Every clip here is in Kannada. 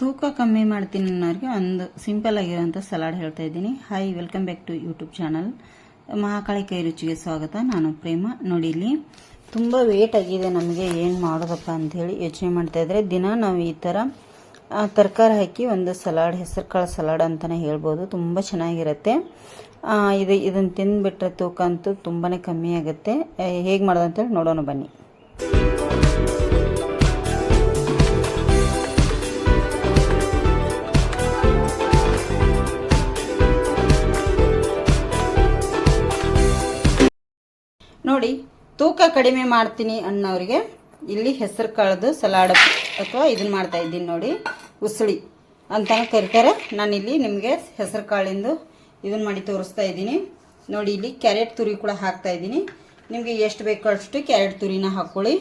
ತೂಕ ಕಮ್ಮಿ ಮಾಡ್ತೀನಿ ಅನ್ನೋರಿಗೆ ಒಂದು ಸಿಂಪಲ್ ಆಗಿರೋಂಥ ಸಲಾಡ್ ಹೇಳ್ತಾ ಇದ್ದೀನಿ. Hi welcome back to YouTube channel Mahakali ಕೈ ರುಚಿಗೆ ಸ್ವಾಗತ. ನಾನು ಪ್ರೇಮ. ನೋಡಿ ಇಲ್ಲಿ ತುಂಬ ವೇಟ್ ಆಗಿದೆ ನಮಗೆ. ಏನು ಮಾಡೋದಪ್ಪ ಅಂಥೇಳಿ ಯೋಚನೆ ಮಾಡ್ತಾ ಇದ್ರೆ ದಿನ ನಾವು ಈ ಥರ ತರಕಾರಿ ಹಾಕಿ ಒಂದು ಸಲಾಡ್ ಹೆಸರು ಕಾಳು ಸಲಾಡ್ ಅಂತಲೇ ಹೇಳ್ಬೋದು. ತುಂಬ ಚೆನ್ನಾಗಿರುತ್ತೆ. ಇದು ಇದನ್ನು ತಿಂದುಬಿಟ್ರೆ ತೂಕ ಅಂತೂ ತುಂಬಾ ಕಮ್ಮಿ ಆಗುತ್ತೆ. ಹೇಗೆ ಮಾಡೋದಂತೇಳಿ ನೋಡೋಣ ಬನ್ನಿ. ನೋಡಿ, ತೂಕ ಕಡಿಮೆ ಮಾಡ್ತೀನಿ ಅನ್ನೋರಿಗೆ ಇಲ್ಲಿ ಹೆಸರು ಕಾಳದು ಸಲಾಡ್ ಅಥವಾ ಇದನ್ನ ಮಾಡ್ತಾ ಇದ್ದೀನಿ ನೋಡಿ, ಉಸುಳಿ ಅಂತಾನೆ ಕರಿತಾರೆ. ನಾನಿಲ್ಲಿ ನಿಮಗೆ ಹೆಸರು ಕಾಳಿಂದು ಇದನ್ನ ಮಾಡಿ ತೋರಿಸ್ತಾ ಇದ್ದೀನಿ. ನೋಡಿ, ಇಲ್ಲಿ ಕ್ಯಾರೆಟ್ ತುರಿ ಕೂಡ ಹಾಕ್ತಾ ಇದ್ದೀನಿ. ನಿಮಗೆ ಎಷ್ಟು ಬೇಕೋ ಅಷ್ಟು ಕ್ಯಾರೆಟ್ ತುರಿನ ಹಾಕ್ಕೊಳ್ಳಿ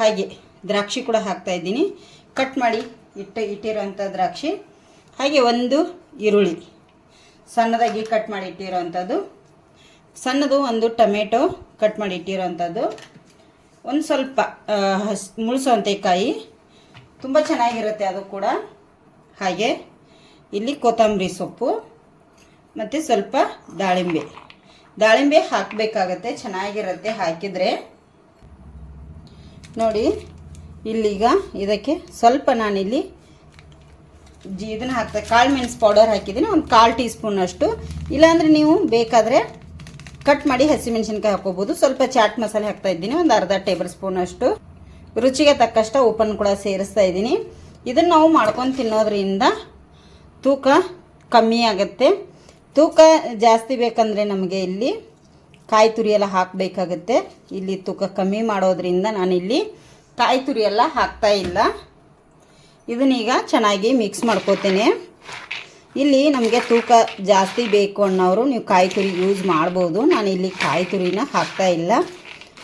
ಹಾಗೆ ದ್ರಾಕ್ಷಿ ಕೂಡ ಹಾಕ್ತಾ ಇದ್ದೀನಿ. ಕಟ್ ಮಾಡಿ ಇಟ್ಟು ಇಟ್ಟಿರೋವಂಥ ದ್ರಾಕ್ಷಿ. ಹಾಗೆ ಒಂದು ಈರುಳ್ಳಿ. ಸಣ್ಣದಾಗಿ ಕಟ್ ಮಾಡಿ ಇಟ್ಟಿರೋವಂಥದ್ದು ಸಣ್ಣದು ಒಂದು ಟೊಮೆಟೊ ಕಟ್ ಮಾಡಿ ಇಟ್ಟಿರೋವಂಥದ್ದು. ಒಂದು ಸ್ವಲ್ಪ ಹಸ್, ಮುಳ್ಸೌಂತೆಕಾಯಿ. ತುಂಬ ಚೆನ್ನಾಗಿರುತ್ತೆ ಅದು ಕೂಡ. ಹಾಗೆ ಇಲ್ಲಿ ಕೊತ್ತಂಬರಿ ಸೊಪ್ಪು ಮತ್ತು ಸ್ವಲ್ಪ ದಾಳಿಂಬೆ. ದಾಳಿಂಬೆ ಹಾಕಬೇಕಾಗತ್ತೆ, ಚೆನ್ನಾಗಿರುತ್ತೆ ಹಾಕಿದರೆ. ನೋಡಿ, ಇಲ್ಲಿಗ ಇದಕ್ಕೆ ಸ್ವಲ್ಪ ನಾನಿಲ್ಲಿ ಜಿ, ಇದನ್ನು ಹಾಕ್ತಾ, ಕಾಳು ಮೆಣಸು ಪೌಡರ್ ಹಾಕಿದ್ದೀನಿ, ಒಂದು ಕಾಲು ಟೀ ಸ್ಪೂನಷ್ಟು ಇಲ್ಲಾಂದರೆ ನೀವು ಬೇಕಾದರೆ ಕಟ್ ಮಾಡಿ ಹಸಿಮೆಣಸಿನ್ಕಾಯಿ ಹಾಕೋಬಹುದು ಸ್ವಲ್ಪ ಚಾಟ್ ಮಸಾಲೆ ಹಾಕ್ತಾ ಇದ್ದೀನಿ. ಒಂದು ಅರ್ಧ ಟೇಬಲ್ ಸ್ಪೂನ್ ಅಷ್ಟು. ರುಚಿಗೆ ತಕ್ಕಷ್ಟು ಉಪ್ಪನ್ನು ಕೂಡ ಸೇರಿಸ್ತಾ ಇದ್ದೀನಿ. ಇದನ್ನು ನಾವು ಮಾಡ್ಕೊಂಡು ತಿನ್ನೋದ್ರಿಂದ ತೂಕ ಕಮ್ಮಿ ಆಗುತ್ತೆ. ತೂಕ ಜಾಸ್ತಿ ಬೇಕಂದರೆ ನಮಗೆ ಇಲ್ಲಿ ಕಾಯಿ ತುರಿ ಎಲ್ಲ ಹಾಕಬೇಕಾಗತ್ತೆ. ಇಲ್ಲಿ ತೂಕ ಕಮ್ಮಿ ಮಾಡೋದ್ರಿಂದ ನಾನಿಲ್ಲಿ ಕಾಯಿ ತುರಿ ಎಲ್ಲ ಹಾಕ್ತಾ ಇಲ್ಲ. ಇದನ್ನೀಗ ಚೆನ್ನಾಗಿ ಮಿಕ್ಸ್ ಮಾಡ್ಕೋತೇನೆ. ಇಲ್ಲಿ ನಮಗೆ ತೂಕ ಜಾಸ್ತಿ ಬೇಕು ಅನ್ನೋರು ನೀವು ಕಾಯಿ ತುರಿ ಯೂಸ್ ಮಾಡ್ಬೋದು. ನಾನು ಇಲ್ಲಿ ಕಾಯಿ ತುರಿನ ಹಾಕ್ತಾ ಇಲ್ಲ.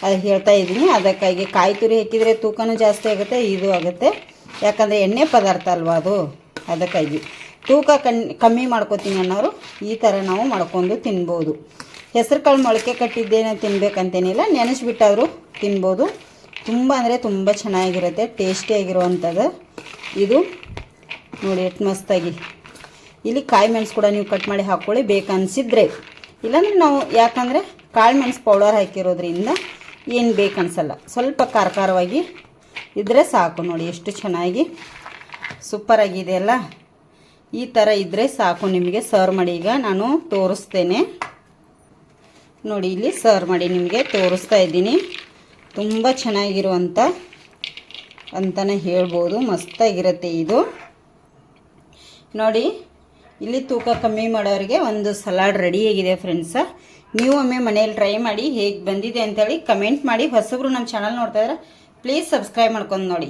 ಅದು ಹೇಳ್ತಾ ಇದ್ದೀನಿ. ಅದಕ್ಕಾಗಿ ಕಾಯಿ ತುರಿ ಹಾಕಿದರೆ ತೂಕನೂ ಜಾಸ್ತಿ ಆಗುತ್ತೆ ಇದು ಆಗುತ್ತೆ. ಯಾಕಂದರೆ ಎಣ್ಣೆ ಪದಾರ್ಥ ಅಲ್ವಾ ಅದು? ಅದಕ್ಕಾಗಿ. ತೂಕ ಕಮ್ಮಿ ಮಾಡ್ಕೋತೀನಿ ಅನ್ನೋರು ಈ ಥರ ನಾವು ಮಾಡ್ಕೊಂಡು ತಿನ್ಬೋದು. ಹೆಸರು ಕಾಳು ಮೊಳಕೆ ಕಟ್ಟಿದ್ದೇನೆ ತಿನ್ಬೇಕಂತೇನಿಲ್ಲ. ನೆನೆಸ್ಬಿಟ್ಟಾದರೂ ತಿನ್ಬೋದು. ತುಂಬ ಅಂದರೆ ತುಂಬ ಚೆನ್ನಾಗಿರುತ್ತೆ ಟೇಸ್ಟಿಯಾಗಿರುವಂಥದ್ದು ಇದು ನೋಡಿ, ಎಷ್ಟು ಮಸ್ತಾಗಿ. ಇಲ್ಲಿ ಕಾಯಿ ಮೆಣಸು ಕೂಡ ನೀವು ಕಟ್ ಮಾಡಿ ಹಾಕ್ಕೊಳ್ಳಿ ಬೇಕನ್ಸಿದ್ರೆ ಇಲ್ಲಾಂದರೆ ನಾವು ಯಾಕಂದರೆ ಕಾಳು ಮೆಣಸು ಪೌಡರ್ ಹಾಕಿರೋದ್ರಿಂದ ಏನು ಬೇಕನ್ಸಲ್ಲ ಸ್ವಲ್ಪ ಖಾರ ಖಾರವಾಗಿ ಇದ್ದರೆ ಸಾಕು ನೋಡಿ ಎಷ್ಟು ಚೆನ್ನಾಗಿ ಸೂಪರಾಗಿದೆ ಅಲ್ಲ. ಈ ಥರ ಇದ್ದರೆ ಸಾಕು ನಿಮಗೆ ಸರ್ವ್ ಮಾಡಿ. ಈಗ ನಾನು ತೋರಿಸ್ತೇನೆ. ನೋಡಿ ಇಲ್ಲಿ ಸರ್ವ್ ಮಾಡಿ ನಿಮಗೆ ತೋರಿಸ್ತಾ ಇದ್ದೀನಿ. ತುಂಬ ಚೆನ್ನಾಗಿರುವಂಥ ಅಂತಲೇ ಹೇಳ್ಬೋದು. ಮಸ್ತಾಗಿರುತ್ತೆ ಇದು. ನೋಡಿ ಇಲ್ಲಿ ತೂಕ ಕಮ್ಮಿ ಮಾಡೋರಿಗೆ ಒಂದು ಸಲಾಡ್ ರೆಡಿಯಾಗಿದೆ ಫ್ರೆಂಡ್ಸ ನೀವು ಒಮ್ಮೆ ಮನೇಲಿ ಟ್ರೈ ಮಾಡಿ ಹೇಗೆ ಬಂದಿದೆ ಅಂತೇಳಿ ಕಮೆಂಟ್ ಮಾಡಿ. ಹೊಸಬ್ರು ನಮ್ಮ ಚಾನಲ್ ನೋಡ್ತಾಯಿದ್ರೆ ಪ್ಲೀಸ್ ಸಬ್ಸ್ಕ್ರೈಬ್ ಮಾಡ್ಕೊಂಡು ನೋಡಿ.